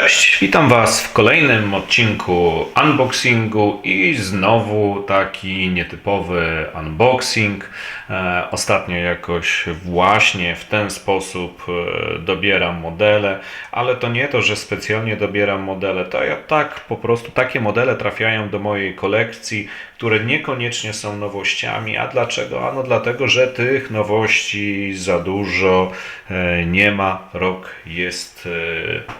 Cześć, witam Was w kolejnym odcinku unboxingu i znowu taki nietypowy unboxing. E, ostatnio jakoś właśnie w ten sposób e, dobieram modele, ale to nie to, że specjalnie dobieram modele, to ja tak po prostu takie modele trafiają do mojej kolekcji, które niekoniecznie są nowościami. A dlaczego? Ano dlatego, że tych nowości za dużo e, nie ma. Rok jest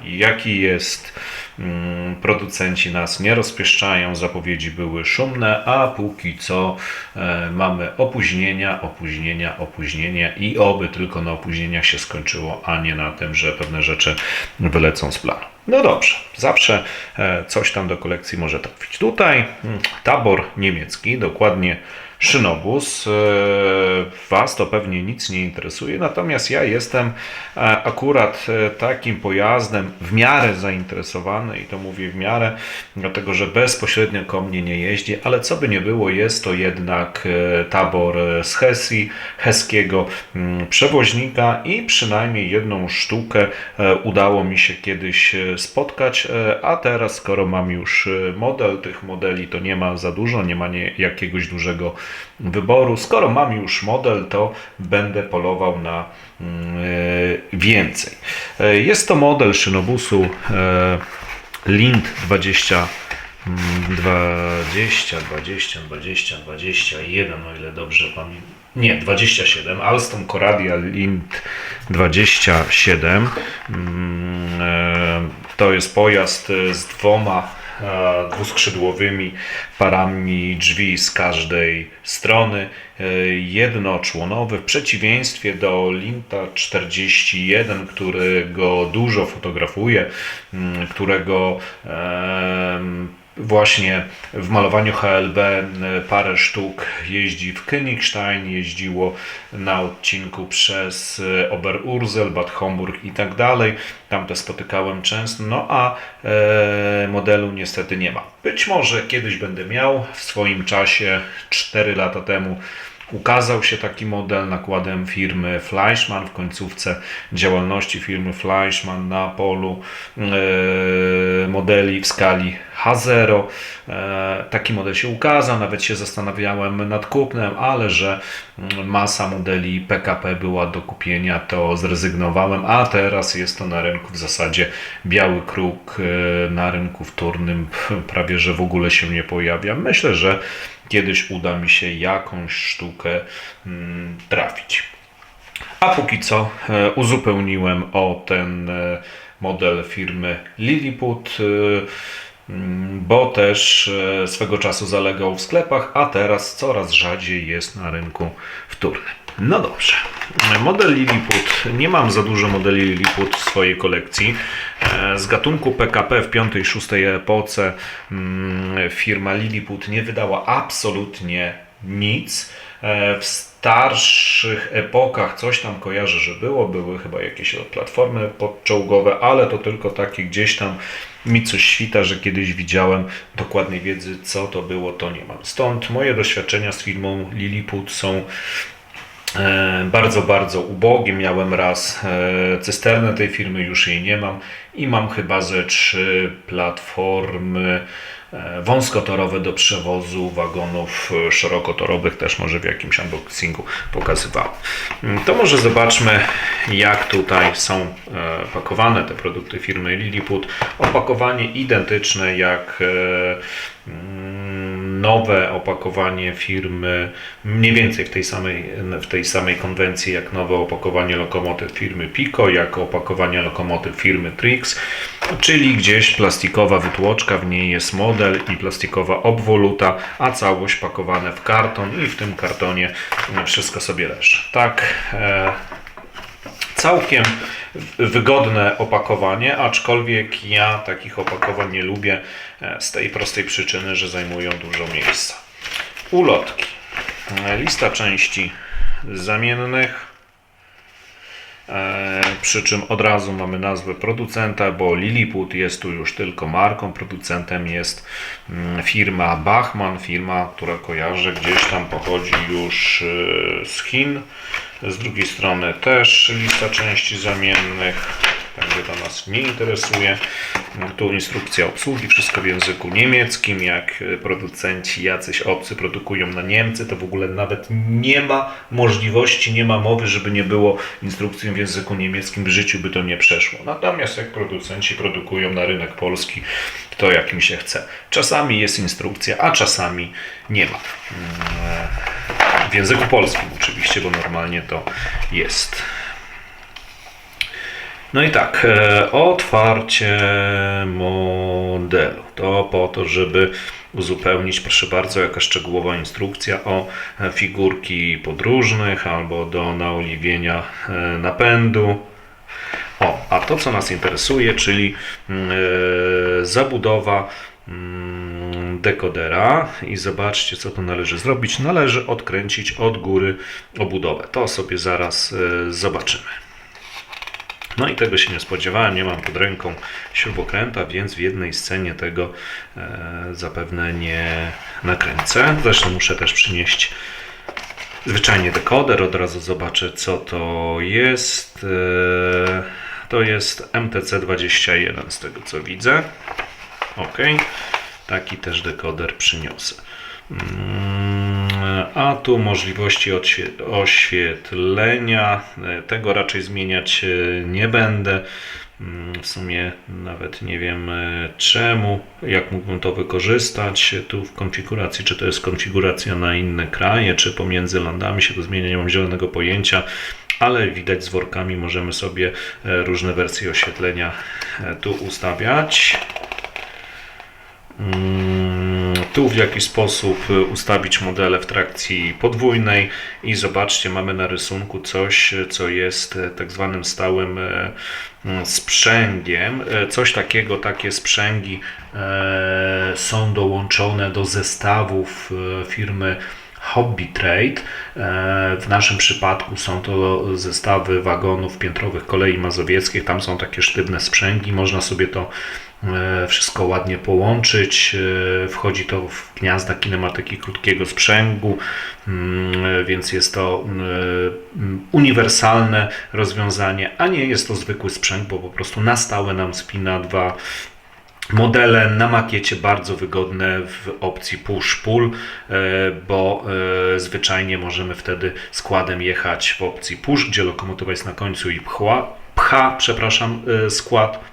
e, jaki jest. Mm, Producenci nas nie rozpieszczają, zapowiedzi były szumne, a póki co e, mamy opóźnienia, opóźnienia, opóźnienia i oby tylko na opóźnieniach się skończyło, a nie na tym, że pewne rzeczy wylecą z planu. No dobrze, zawsze e, coś tam do kolekcji może trafić. Tutaj mm, tabor niemiecki, dokładnie Szynobus. E, Was to pewnie nic nie interesuje, natomiast ja jestem e, akurat e, takim pojazdem w miarę zainteresowany i to mówię w miarę, dlatego że bezpośrednio ko mnie nie jeździ, ale co by nie było, jest to jednak tabor z Hesji, heskiego mm, przewoźnika i przynajmniej jedną sztukę udało mi się kiedyś spotkać, a teraz skoro mam już model, tych modeli to nie ma za dużo, nie ma nie, jakiegoś dużego wyboru. Skoro mam już model, to będę polował na mm, e, więcej. E, Jest to model szynobusu Lind 20 mm, 20, 20, 20, 21, o ile dobrze pamiętam. Nie, 27. Alstom Coradia Lind 27. Mm, e, To jest pojazd e, z dwoma dwuskrzydłowymi parami drzwi z każdej strony. E, Jednoczłonowy, w przeciwieństwie do Linta 41, którego dużo fotografuję, którego właśnie w malowaniu HLB e, parę sztuk jeździ w Königstein, jeździło na odcinku przez e, Oberursel, Bad Homburg i tak dalej. Tam te spotykałem często, no a e, modelu niestety nie ma. Być może kiedyś będę miał w swoim czasie, 4 lata temu, Ukazał się taki model nakładem firmy Fleischmann w końcówce działalności firmy Fleischmann na polu e, modeli w skali H0. E, taki model się ukazał, nawet się zastanawiałem nad kupnem, ale że mm, masa modeli PKP była do kupienia, to zrezygnowałem, a teraz jest to na rynku w zasadzie biały kruk e, na rynku wtórnym prawie że w ogóle się nie pojawia. Myślę, że kiedyś uda mi się jakąś sztukę mm, trafić. A póki co e, uzupełniłem o ten e, model firmy Lilliput, e, mm, bo też swego czasu zalegał w sklepach, a teraz coraz rzadziej jest na rynku wtórnym. No dobrze. Model Lilliput. Nie mam za dużo modeli Lilliput w swojej kolekcji. E, Z gatunku PKP w 5-6 epoce mm, firma Lilliput nie wydała absolutnie nic. E, W starszych epokach coś tam kojarzę, że było. Były chyba jakieś platformy podczołgowe, ale to tylko takie gdzieś tam mi coś świta, że kiedyś widziałem dokładnej wiedzy, co to było, to nie mam. Stąd moje doświadczenia z firmą Lilliput są bardzo, bardzo ubogie. Miałem raz e, cysternę tej firmy, już jej nie mam i mam chyba ze trzy platformy e, wąskotorowe do przewozu wagonów e, szerokotorowych, też może w jakimś unboxingu pokazywałem. Mm, To może zobaczmy, jak tutaj są e, pakowane te produkty firmy Lilliput. Opakowanie identyczne jak e, mm, nowe opakowanie firmy, mniej więcej w tej samej, w tej samej konwencji jak nowe opakowanie lokomotyw firmy Pico, jak opakowanie lokomotyw firmy Trix, czyli gdzieś plastikowa wytłoczka, w niej jest model i plastikowa obwoluta, a całość pakowane w karton i w tym kartonie wszystko sobie leży. Tak, e, całkiem wygodne opakowanie, aczkolwiek ja takich opakowań nie lubię z tej prostej przyczyny, że zajmują dużo miejsca. Ulotki. E, Lista części zamiennych. E, Przy czym od razu mamy nazwę producenta, bo Lilliput jest tu już tylko marką. Producentem jest mm, firma Bachmann, firma, która kojarzę gdzieś tam pochodzi już e, z Chin. Z drugiej strony też lista części zamiennych. także to nas nie interesuje. No, Tu instrukcja obsługi, wszystko w języku niemieckim. Jak e, producenci jacyś obcy produkują na Niemcy, to w ogóle nawet nie ma możliwości, nie ma mowy, żeby nie było instrukcji w języku niemieckim. W życiu by to nie przeszło. Natomiast jak producenci produkują na rynek polski, to jak mi się chce. Czasami jest instrukcja, a czasami nie ma. W języku polskim oczywiście, bo normalnie to jest. No i tak, e, otwarcie modelu. To po to, żeby uzupełnić, proszę bardzo, jaka szczegółowa instrukcja o figurki podróżnych albo do naoliwienia e, napędu. O, a to co nas interesuje, czyli mm, e, zabudowa dekodera i zobaczcie co tu należy zrobić. Należy odkręcić od góry obudowę. To sobie zaraz e, zobaczymy. No i tego się nie spodziewałem, nie mam pod ręką śrubokręta, więc w jednej scenie tego e, zapewne nie nakręcę. Zresztą muszę też przynieść zwyczajnie dekoder, od razu zobaczę co to jest. E, to jest MTC21 z tego co widzę. Ok, taki też dekoder przyniosę. Mm, A tu możliwości oświetlenia. E, Tego raczej zmieniać e, nie będę. Mm, W sumie nawet nie wiem e, czemu, jak mógłbym to wykorzystać tu w konfiguracji, czy to jest konfiguracja na inne kraje, czy pomiędzy landami się to zmienia, nie mam zielonego pojęcia, ale widać z workami możemy sobie różne wersje oświetlenia tu ustawiać. Mm, Tu w jaki sposób y, ustawić modele w trakcji podwójnej i zobaczcie, mamy na rysunku coś, y, co jest y, tak zwanym stałym e, mm, sprzęgiem. Coś takiego, takie sprzęgi są dołączone do zestawów firmy Hobby Trade. W naszym przypadku są to zestawy wagonów piętrowych kolei mazowieckich. Tam są takie sztywne sprzęgi. Można sobie to wszystko ładnie połączyć. E, Wchodzi to w gniazda kinematyki krótkiego sprzęgu, mm, więc jest to uniwersalne rozwiązanie, a nie jest to zwykły sprzęg, bo po prostu na stałe nam spina dwa Modele na makiecie bardzo wygodne w opcji push-pull, e, bo e, zwyczajnie możemy wtedy składem jechać w opcji push, gdzie lokomotywa jest na końcu i pchła, pcha, przepraszam, e, skład.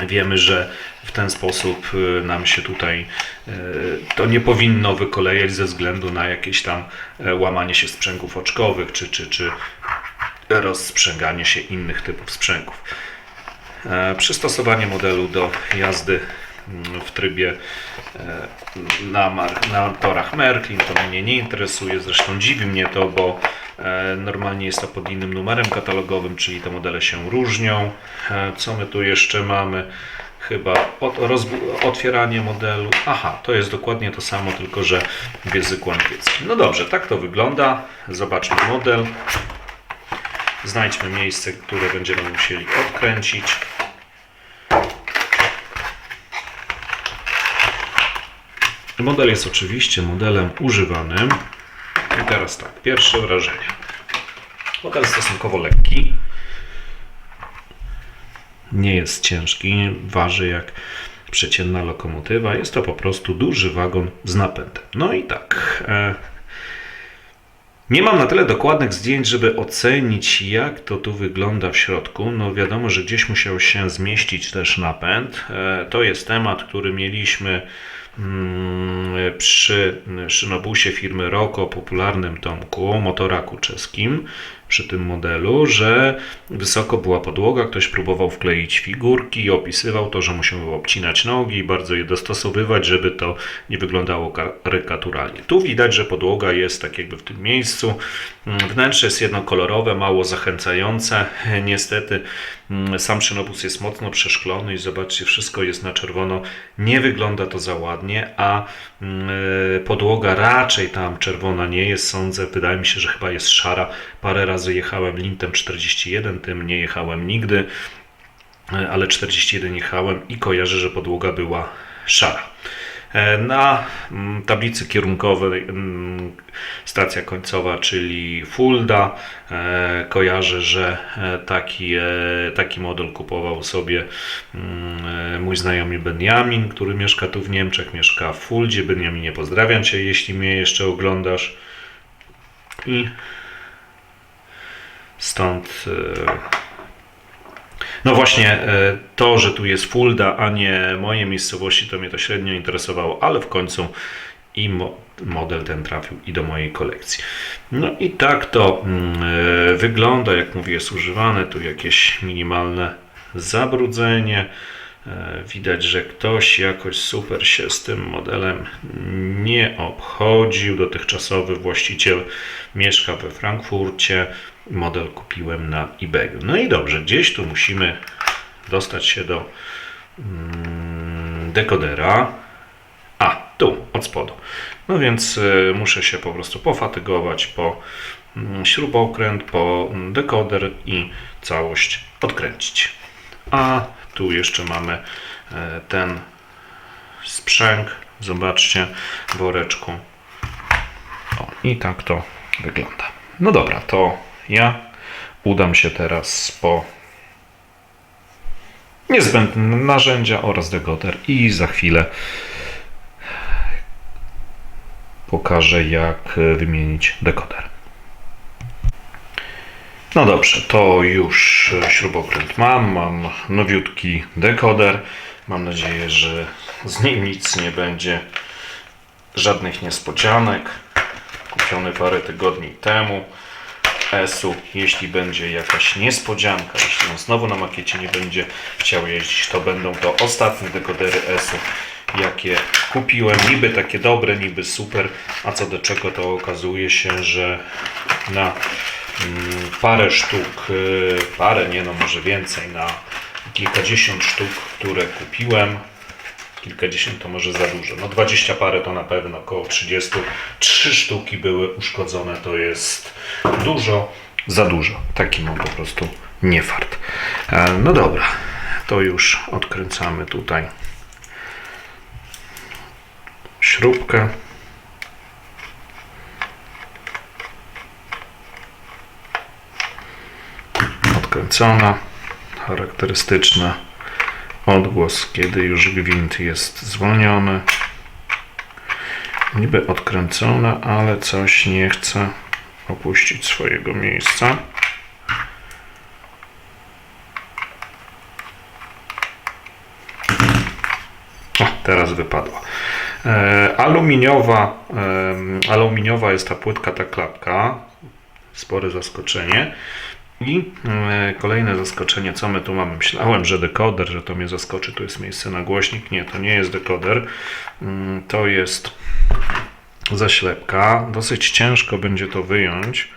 Wiemy, że w ten sposób e, nam się tutaj e, to nie powinno wykolejać ze względu na jakieś tam e, łamanie się sprzęgów oczkowych czy, czy, czy rozsprzęganie się innych typów sprzęgów. E, Przystosowanie modelu do jazdy w trybie e, na, na torach Merklin to mnie nie interesuje. Zresztą dziwi mnie to, bo e, normalnie jest to pod innym numerem katalogowym, czyli te modele się różnią. E, Co my tu jeszcze mamy? Chyba od, otwieranie modelu. Aha, to jest dokładnie to samo, tylko że w języku angielskim. No dobrze, tak to wygląda. Zobaczmy model. Znajdźmy miejsce, które będziemy musieli odkręcić. Model jest oczywiście modelem używanym. I teraz tak, pierwsze wrażenie. Model stosunkowo lekki. Nie jest ciężki, waży jak przeciętna lokomotywa. Jest to po prostu duży wagon z napędem. No i tak. E, nie mam na tyle dokładnych zdjęć, żeby ocenić, jak to tu wygląda w środku. No wiadomo, że gdzieś musiał się zmieścić też napęd. E, To jest temat, który mieliśmy przy szynobusie firmy Roko, popularnym Tomku, motoraku czeskim, przy tym modelu, że wysoko była podłoga, ktoś próbował wkleić figurki i opisywał to, że musiał obcinać nogi i bardzo je dostosowywać, żeby to nie wyglądało karykaturalnie. Tu widać, że podłoga jest tak jakby w tym miejscu. Mm, Wnętrze jest jednokolorowe, mało zachęcające. Niestety mm, sam szynobus jest mocno przeszklony i zobaczcie, wszystko jest na czerwono. Nie wygląda to za ładnie, a mm, podłoga raczej tam czerwona nie jest, sądzę. Wydaje mi się, że chyba jest szara. Parę razy jechałem lintem 41, tym nie jechałem nigdy, ale 41 jechałem i kojarzę, że podłoga była szara. E, Na mm, tablicy kierunkowej mm, stacja końcowa, czyli Fulda. E, Kojarzę, że e, taki, e, taki model kupował sobie mm, e, mój znajomy Benjamin, który mieszka tu w Niemczech, mieszka w Fuldzie. Benjaminie, pozdrawiam Cię, jeśli mnie jeszcze oglądasz. I stąd e, no właśnie, e, to, że tu jest Fulda, a nie moje miejscowości, to mnie to średnio interesowało, ale w końcu i mo- model ten trafił i do mojej kolekcji. No i tak to mm, e, wygląda, jak mówię, jest używane, tu jakieś minimalne zabrudzenie. E, Widać, że ktoś jakoś super się z tym modelem nie obchodził. Dotychczasowy właściciel mieszka we Frankfurcie. Model kupiłem na eBayu. No i dobrze, gdzieś tu musimy dostać się do mm, dekodera. A, tu, od spodu. No więc y, muszę się po prostu pofatygować po mm, śrubokręt, po dekoder i całość odkręcić. A tu jeszcze mamy e, ten sprzęg. Zobaczcie, woreczku. O, i tak to wygląda. No dobra, to ja udam się teraz po niezbędne narzędzia oraz dekoder i za chwilę pokażę jak e, wymienić dekoder. No dobrze, to już e, śrubokręt mam, mam nowiutki dekoder. Mam nadzieję, że z nim nic nie będzie, żadnych niespodzianek. Kupiony parę tygodni temu. ESU, jeśli będzie jakaś niespodzianka, jeśli on znowu na makiecie nie będzie chciał jeździć, to będą to ostatnie dekodery ESU, jakie kupiłem. Niby takie dobre, niby super, a co do czego to okazuje się, że na parę sztuk, y, parę, nie no może więcej, na kilkadziesiąt sztuk, które kupiłem, kilkadziesiąt to może za dużo. No 20 parę to na pewno, około 30. Trzy sztuki były uszkodzone, to jest dużo, za dużo. Taki mam po prostu niefart. E, No dobra, to już odkręcamy tutaj śrubkę. Odkręcona, charakterystyczna odgłos, kiedy już gwint jest zwolniony. Niby odkręcona, ale coś nie chce opuścić swojego miejsca. O, teraz wypadła. E, aluminiowa, em, aluminiowa jest ta płytka, ta klapka. Spore zaskoczenie. I e, kolejne zaskoczenie, co my tu mamy? Myślałem, że dekoder, że to mnie zaskoczy. Tu jest miejsce na głośnik. Nie, to nie jest dekoder. Mm, To jest zaślepka. Dosyć ciężko będzie to wyjąć.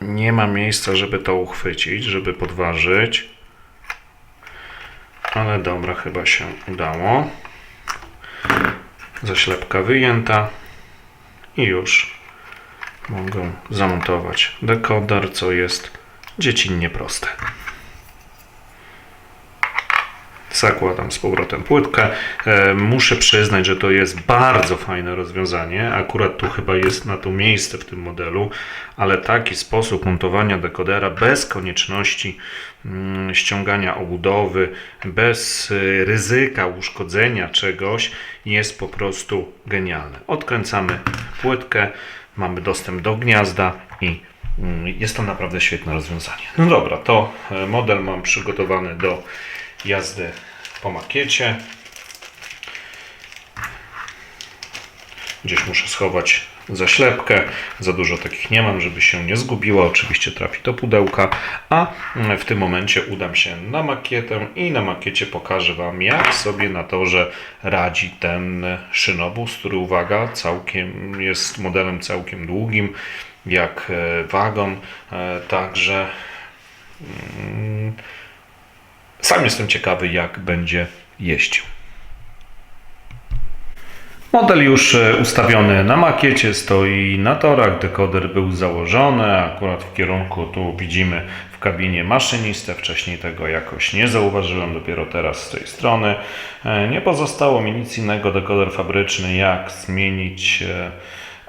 Nie ma miejsca, żeby to uchwycić, żeby podważyć. Ale dobra, chyba się udało. Zaślepka wyjęta. I już mogę zamontować dekoder, co jest dziecinnie proste. Zakładam z powrotem płytkę. E, Muszę przyznać, że to jest bardzo fajne rozwiązanie. Akurat tu chyba jest na to miejsce w tym modelu, ale taki sposób montowania dekodera bez konieczności mm, ściągania obudowy, bez y, ryzyka uszkodzenia czegoś jest po prostu genialny. Odkręcamy płytkę, mamy dostęp do gniazda i mm, jest to naprawdę świetne rozwiązanie. No dobra, to e, model mam przygotowany do jazdy po makiecie. Gdzieś muszę schować zaślepkę. Za dużo takich nie mam, żeby się nie zgubiła. Oczywiście trafi do pudełka. A mm, w tym momencie udam się na makietę i na makiecie pokażę Wam, jak sobie na torze radzi ten szynobus, który uwaga, całkiem jest modelem całkiem długim, jak e, wagon. E, Także mm, sam jestem ciekawy, jak będzie jeździł. Model już e, ustawiony na makiecie, stoi na torach, dekoder był założony, akurat w kierunku tu widzimy w kabinie maszynistę. Wcześniej tego jakoś nie zauważyłem, dopiero teraz z tej strony. E, Nie pozostało mi nic innego dekoder fabryczny, jak zmienić e,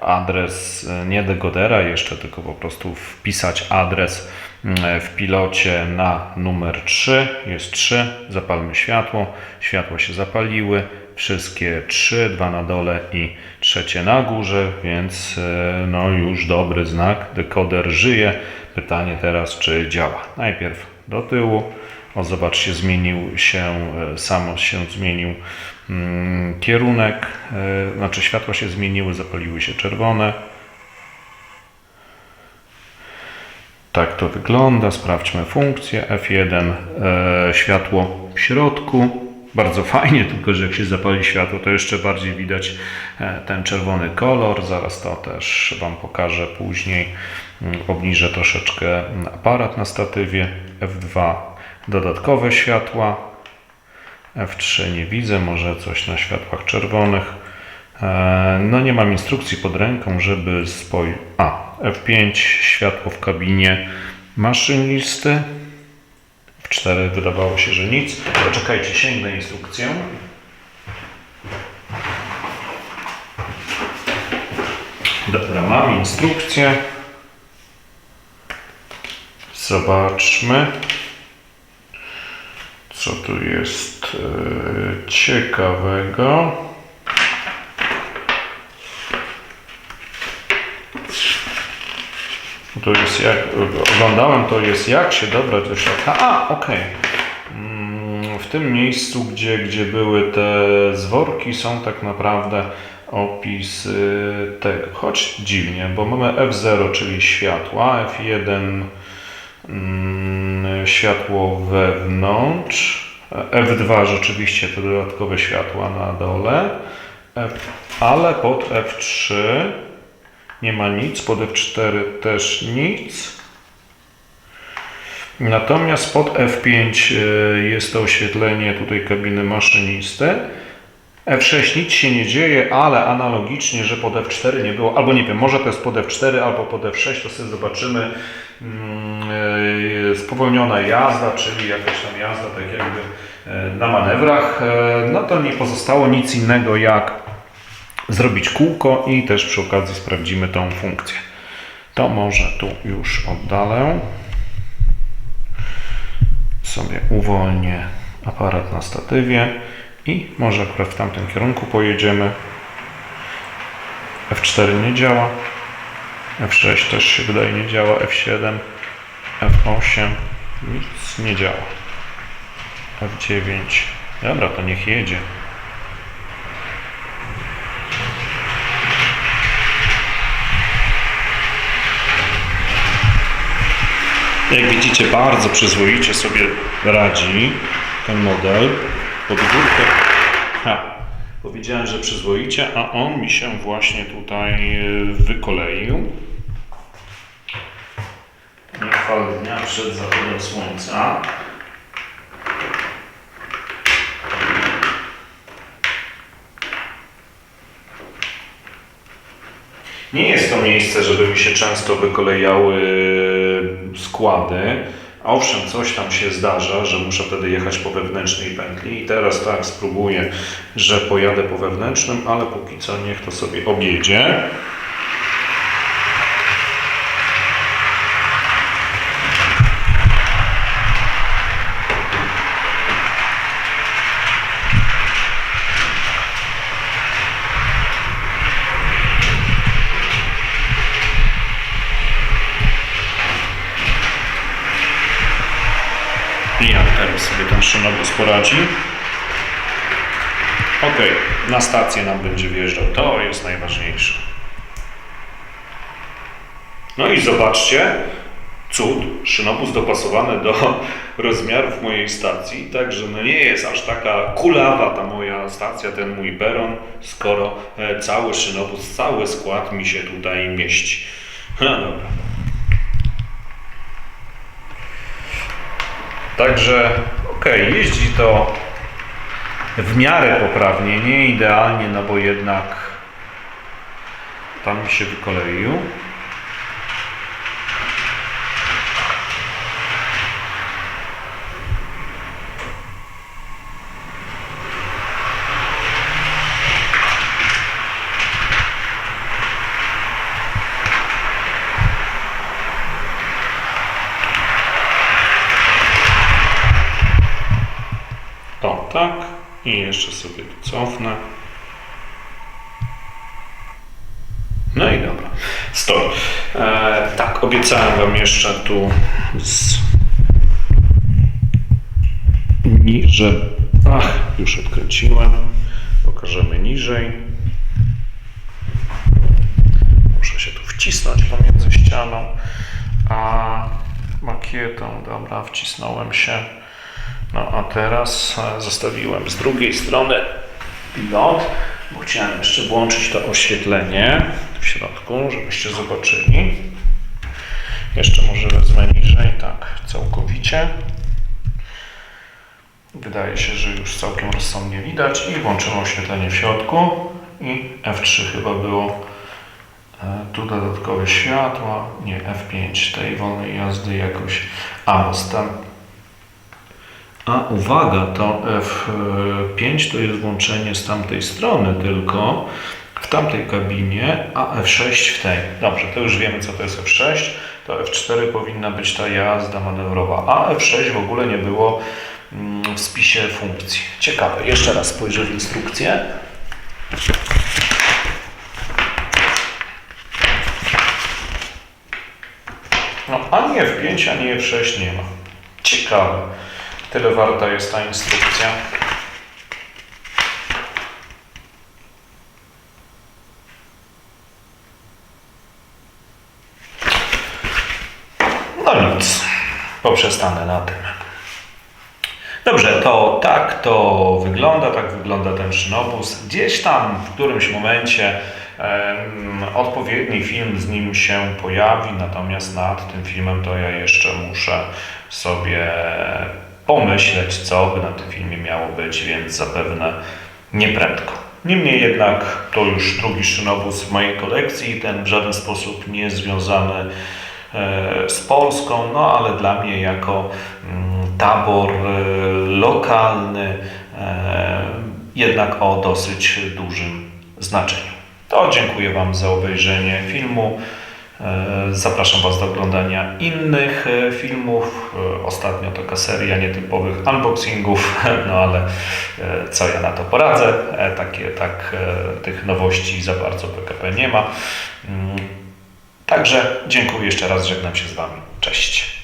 adres nie dekodera jeszcze, tylko po prostu wpisać adres mm, w pilocie na numer 3. Jest 3, zapalmy światło. Światła się zapaliły. Wszystkie trzy, dwa na dole i trzecie na górze, więc e, no już dobry znak. Dekoder żyje. Pytanie teraz, czy działa. Najpierw do tyłu. O, zobaczcie, zmienił się, e, samo się zmienił mm, kierunek, e, znaczy światła się zmieniły, zapaliły się czerwone. Tak to wygląda. Sprawdźmy funkcję. F1 e, światło w środku. Bardzo fajnie, tylko że jak się zapali światło, to jeszcze bardziej widać e, ten czerwony kolor. Zaraz to też Wam pokażę później. Mm, Obniżę troszeczkę aparat na statywie. F2 dodatkowe światła. F3 nie widzę, może coś na światłach czerwonych. E, No nie mam instrukcji pod ręką, żeby spoj... A, F5 światło w kabinie maszynisty. F4 wydawało się, że nic. Poczekajcie, sięgnę instrukcję. Dobra, mam instrukcję. Zobaczmy. Co tu jest e, ciekawego? To jest jak, oglądałem, to jest jak się dobrać do środka. A, okej. Mm, W tym miejscu, gdzie, gdzie były te zworki, są tak naprawdę opisy tego. Choć dziwnie, bo mamy F0, czyli światła, F1 mm, światło wewnątrz, F2 rzeczywiście te dodatkowe światła na dole, F, ale pod F3 nie ma nic, pod F4 też nic. Natomiast pod F5 y, jest to oświetlenie tutaj kabiny maszynisty. F6 nic się nie dzieje, ale analogicznie, że pod F4 nie było, albo nie wiem, może to jest pod F4 albo pod F6, to sobie zobaczymy. Mm, y, Spowolniona jazda, czyli jakaś tam jazda tak jakby y, na manewrach. No to nie pozostało nic innego jak zrobić kółko i też przy okazji sprawdzimy tą funkcję. To może tu już oddalę. Sobie uwolnię aparat na statywie i może akurat w tamtym kierunku pojedziemy. F4 nie działa. F6 też się wydaje nie działa. F7, F8 nic nie działa. F9. Dobra, to niech jedzie. Jak widzicie, bardzo przyzwoicie sobie radzi ten model. Pod górkę. Ha, powiedziałem, że przyzwoicie, a on mi się właśnie tutaj e, wykoleił. Chwal dnia przed zachodem słońca. Nie jest to miejsce, żeby mi się często wykolejały składy. Owszem, coś tam się zdarza, że muszę wtedy jechać po wewnętrznej pętli i teraz tak spróbuję, że pojadę po wewnętrznym, ale póki co niech to sobie objedzie. I jak ten szynobus poradzi? Ok, na stację nam będzie wjeżdżał. To jest najważniejsze. No i zobaczcie, cud, szynobus dopasowany do rozmiarów mojej stacji, także no nie jest aż taka kulawa ta moja stacja, ten mój peron, skoro e, cały szynobus, cały skład mi się tutaj mieści. No dobra. Także okej, jeździ to w miarę poprawnie, nie idealnie, no bo jednak tam się wykoleił. O, tak. I jeszcze sobie cofnę. No i dobra. Stop. E, tak, obiecałem Wam jeszcze tu z... Ach, już odkręciłem. Pokażemy niżej. Muszę się tu wcisnąć pomiędzy ścianą a makietą. Dobra, wcisnąłem się. No a teraz e, zostawiłem z drugiej strony pilot, bo chciałem jeszcze włączyć to oświetlenie w środku, żebyście zobaczyli. Jeszcze może wezmę niżej, tak, całkowicie. Wydaje się, że już całkiem rozsądnie widać i włączymy oświetlenie w środku i F3 chyba było E, tu dodatkowe światła, nie F5 tej wolnej jazdy jakoś, a tam. A uwaga, to F5 to jest włączenie z tamtej strony tylko, w tamtej kabinie, a F6 w tej. Dobrze, to już wiemy co to jest F6, to F4 powinna być ta jazda manewrowa, a F6 w ogóle nie było mm, w spisie funkcji. Ciekawe, jeszcze raz spojrzę w instrukcję. No, ani F5, ani F6 nie ma. Ciekawe. Tyle warta jest ta instrukcja. No nic. Poprzestanę na tym. Dobrze, to tak to wygląda, tak wygląda ten szynobus. Gdzieś tam w którymś momencie odpowiedni film z nim się pojawi, natomiast nad tym filmem to ja jeszcze muszę sobie pomyśleć, co by na tym filmie miało być, więc zapewne nieprędko. Niemniej jednak to już drugi szynobus w mojej kolekcji, ten w żaden sposób nie związany e, z Polską, no ale dla mnie jako mm, tabor e, lokalny e, jednak o dosyć dużym znaczeniu. To dziękuję Wam za obejrzenie filmu. E, Zapraszam Was do oglądania innych e, filmów. E, Ostatnio taka seria nietypowych unboxingów, no ale co ja na to poradzę? Takie, tak, tych nowości za bardzo PKP nie ma. Mm, Także dziękuję jeszcze raz, żegnam się z Wami. Cześć.